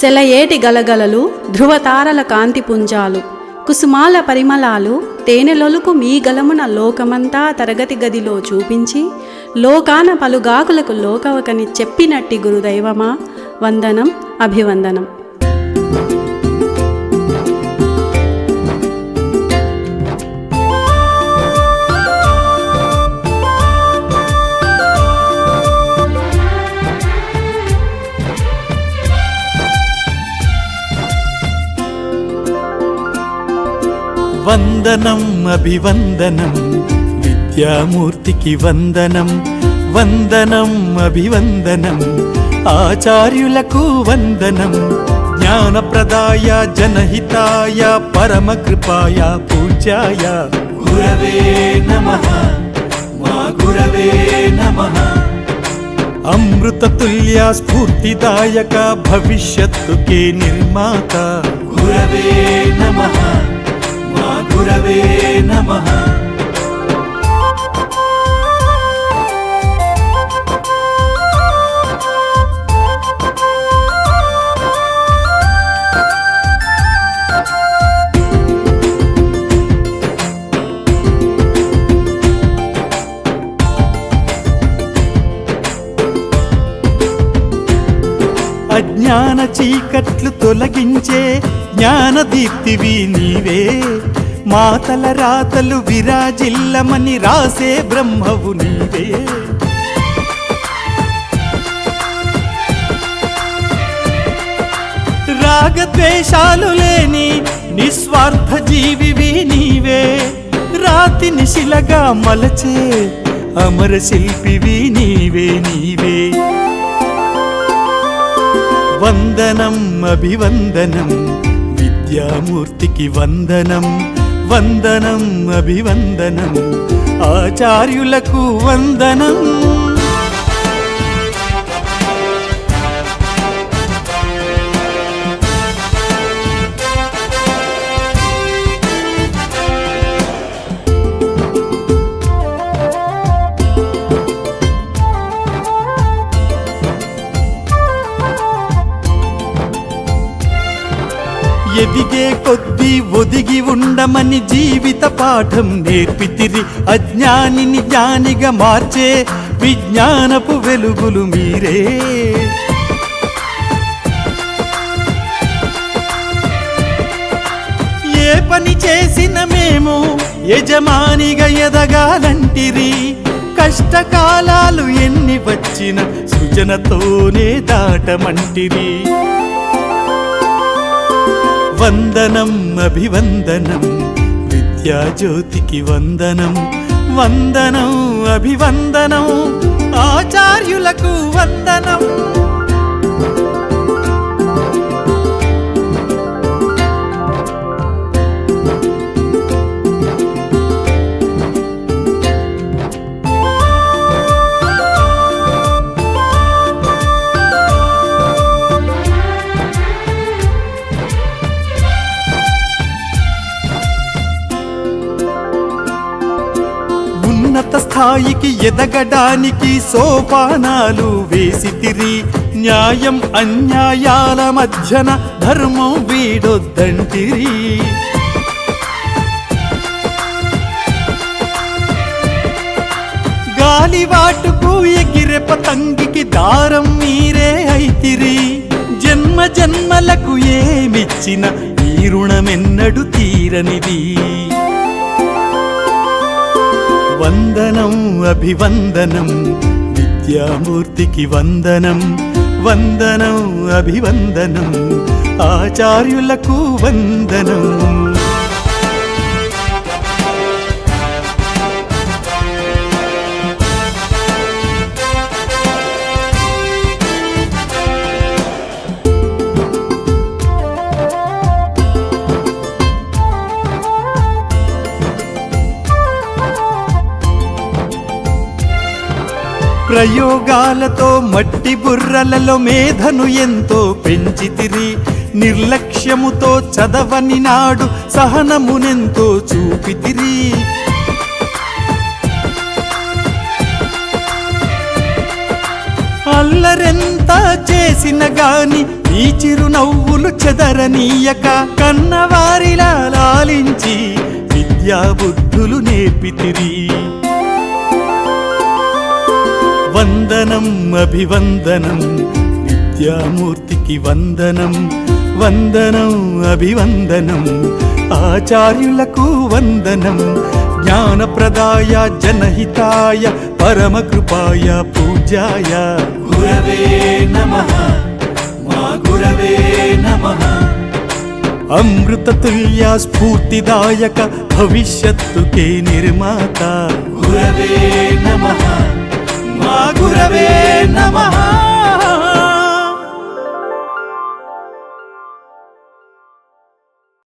సెలయేటి గలగలలు ధ్రువతారల కాంతి పుంజాలు కుసుమాల పరిమళాలు తేనెలొలుకు మీ గలమున లోకమంతా తరగతి గదిలో చూపించి లోకాన పలుగాకులకు లోకవకని చెప్పినట్టి గురుదైవమా? వందనం అభివందనం. వందనం అభివందనం విద్యామూర్తికి వందనం వందనం అభివందనం ఆచార్యులకు వందనం జ్ఞానప్రదాయ జనహితాయ పరమకృపాయ పూజ్యాయ. గురవే నమః మా గురవే నమః. అమృతతుల్య స్ఫూర్తిదాయక భవిష్యత్తుకే నిర్మాత. గురవే నమః గురవే నమ. అజ్ఞాన చీకట్లు తొలగించే జ్ఞానదీప్తివి నీవే. మాతల రాతలు విరాజిల్లమని రాసే బ్రహ్మవు నీవే. రాగద్వేషాలు లేని నిస్వార్థ జీవివి నీవే. రాతి నిశిలగా మలచే అమర శిల్పివి నీవే నీవే. వందనం అభివందనం విద్యామూర్తికి వందనం వందనం అభివందనం. ఆచార్యులకు వందనం. ఎదిగే కొద్దీ ఒదిగి ఉండమని జీవిత పాఠం నేర్పితిరి. అజ్ఞానిని జ్ఞానిగా మార్చే విజ్ఞానపు వెలుగులు మీరే. ఏ పని చేసిన మేము యజమానిగా ఎదగాలంటిరి. కష్టకాలాలు ఎన్ని వచ్చిన సృజనతోనే దాటమంటిరి. వందనం అభివందనం విద్యాజ్యోతికి వందనం వందనం అభివందనం ఆచార్యులకు వందనం. ఉన్నత స్థాయికి ఎదగడానికి సోపానాలు వేసితిరి న్యాయం అన్యాయాల మధ్యన ధర్మం వీడొద్దంటిరి. గాలివాటుకు ఎగిరె పతంగికి దారం మీరే అయితిరి. జన్మ జన్మలకు ఏమిచ్చిన ఈ రుణమెన్నడు తీరనిది. వందనం అభివందనం విద్యామూర్తికి వందనం వందనం అభివందనం ఆచార్యులకు వందనం. ప్రయోగాలతో మట్టి బుర్రలలో మేధను ఎంతో పెంచితిరి. నిర్లక్ష్యముతో చదవని నాడు సహనమునెంతో చూపితిరి. అల్లరెంత చేసిన గాని ఈ చిరునవ్వులు చెదరనీయక. కన్నవారిలా లాలించి విద్యాబుద్ధులు నేర్పితిరి. వందనం అభివందనం విద్యామూర్తికి వందనం వందనం అభివందనం ఆచార్యులకు వందనం జ్ఞానప్రదాయ జనహితాయ పరమకృపాయ పూజాయ. గురవే నమః మా గురవే నమః. అమృతతుల్య స్ఫూర్తిదాయక భవిష్యత్తుకే నిర్మాత. గురవే నమ గురవే నమః.